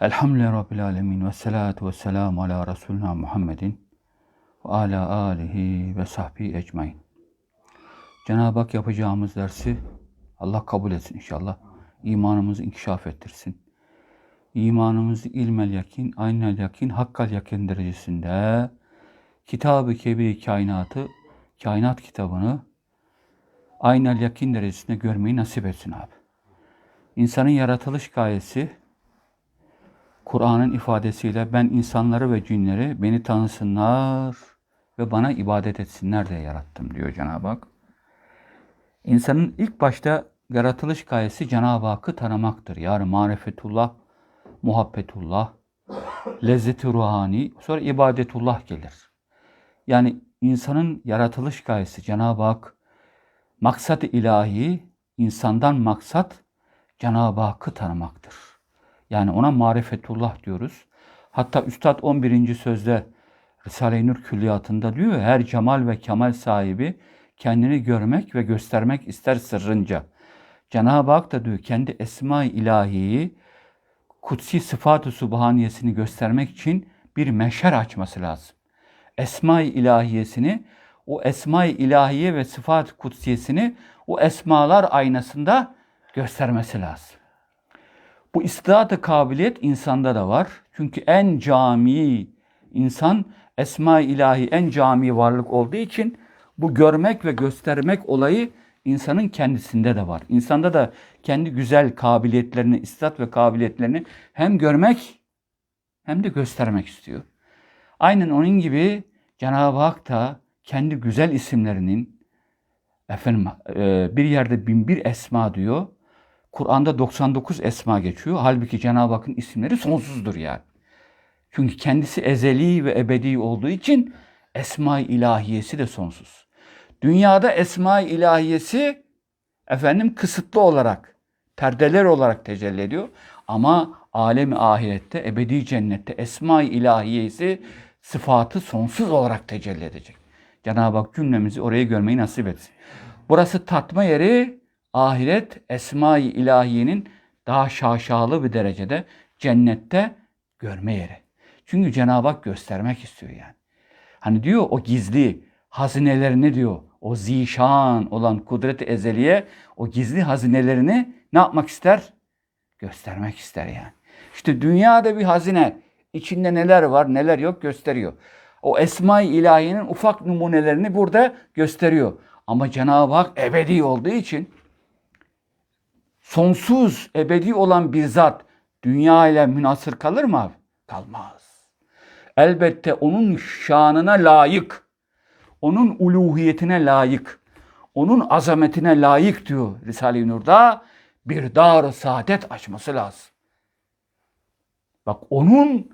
Elhamdülillahi Rabbil Alemin ve salatu ve selamu ala Resulina Muhammedin ve ala alihi ve sahbihi ecmain. Cenab-ı Hak yapacağımız dersi Allah kabul etsin inşallah. İmanımızı inkişaf ettirsin. İmanımızı ilmel yakin, aynel yakin, hakkal yakin derecesinde Kitab-ı Kebir kainatı, kainat kitabını aynel yakin derecesinde görmeyi nasip etsin abi. İnsanın yaratılış gayesi Kur'an'ın ifadesiyle ben insanları ve cinleri beni tanısınlar ve bana ibadet etsinler diye yarattım diyor Cenab-ı Hak. İnsanın ilk başta yaratılış gayesi Cenab-ı Hakk'ı tanımaktır. Yani marifetullah, muhabbetullah, lezzeti ruhani, sonra ibadetullah gelir. Yani insanın yaratılış gayesi Cenab-ı Hak, maksat ilahi, insandan maksat Cenab-ı Hakk'ı tanımaktır. Yani ona marifetullah diyoruz. Hatta Üstad 11. sözde Risale-i Nur külliyatında diyor her cemal ve kemal sahibi kendini görmek ve göstermek ister sırrınca. Cenab-ı Hak da diyor kendi esma-i ilahiyi kutsi sıfat-ı subhaniyesini göstermek için bir meşer açması lazım. Esma-i ilahiyesini, o esma-i ilahiye ve sıfat kutsiyesini o esmalar aynasında göstermesi lazım. Bu istidat kabiliyet insanda da var. Çünkü en cami insan esma-i ilahi en cami varlık olduğu için bu görmek ve göstermek olayı insanın kendisinde de var. İnsanda da kendi güzel kabiliyetlerini, istidat ve kabiliyetlerini hem görmek hem de göstermek istiyor. Aynen onun gibi Cenab-ı Hak da kendi güzel isimlerinin efendim bir yerde bin bir esma diyor. Kur'an'da 99 esma geçiyor. Halbuki Cenab-ı Hakk'ın isimleri sonsuzdur yani. Çünkü kendisi ezeli ve ebedi olduğu için esma-i ilahiyesi de sonsuz. Dünyada esma-i ilahiyesi efendim kısıtlı olarak, perdeler olarak tecelli ediyor. Ama alemi ahirette, ebedi cennette esma-i ilahiyesi sıfatı sonsuz olarak tecelli edecek. Cenab-ı Hak cümlemizi orayı görmeyi nasip etsin. Burası tatma yeri, ahiret esma-i ilahiyenin daha şaşalı bir derecede cennette görme yeri. Çünkü Cenab-ı Hak göstermek istiyor yani. Hani diyor o gizli hazinelerini diyor o zişan olan kudret-i ezeliye o gizli hazinelerini ne yapmak ister? Göstermek ister yani. İşte dünyada bir hazine içinde neler var neler yok gösteriyor. O esma-i ilahiyenin ufak numunelerini burada gösteriyor. Ama Cenab-ı Hak ebedi olduğu için sonsuz, ebedi olan bir zat dünya ile münasır kalır mı? Kalmaz. Elbette onun şanına layık, onun uluhiyetine layık, onun azametine layık diyor Risale-i Nur'da bir dar saadet açması lazım. Bak onun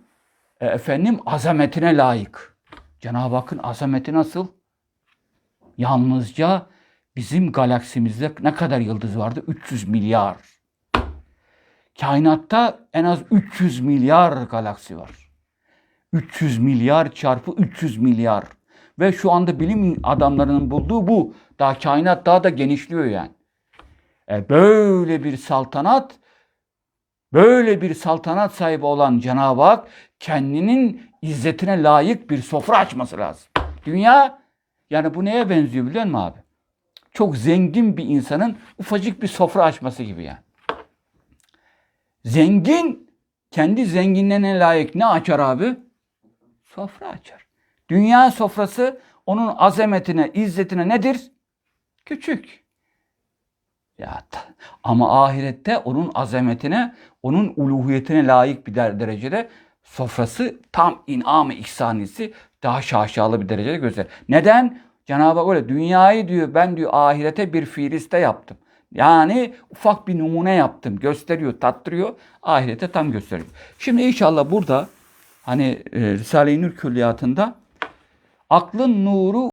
e, efendim azametine layık. Cenab-ı Hakk'ın azameti nasıl? Yalnızca Bizim galaksimizde ne kadar yıldız vardı? 300 milyar. Kainatta en az 300 milyar galaksi var. 300 milyar çarpı 300 milyar. Ve şu anda bilim adamlarının bulduğu bu. Daha kainat daha da genişliyor yani. E böyle bir saltanat, böyle bir saltanat sahibi olan Cenab-ı Hak kendinin izzetine layık bir sofra açması lazım. Dünya yani bu neye benziyor biliyor musun abi? Çok zengin bir insanın ufacık bir sofra açması gibi yani. Zengin kendi zenginliğine layık ne açar abi? Sofra açar. Dünya sofrası onun azametine, izzetine nedir? Küçük. Ya ama ahirette onun azametine, onun uluhiyetine layık bir derecede sofrası tam inam-ı ihsanisi daha şaşalı bir derecede gösterir. Neden? Cenab-ı Hak öyle dünyayı diyor ben diyor ahirete bir fiiliste yaptım. Yani ufak bir numune yaptım. Gösteriyor, tattırıyor. Ahirete tam gösteriyor. Şimdi inşallah burada hani e, Risale-i Nur külliyatında aklın nuru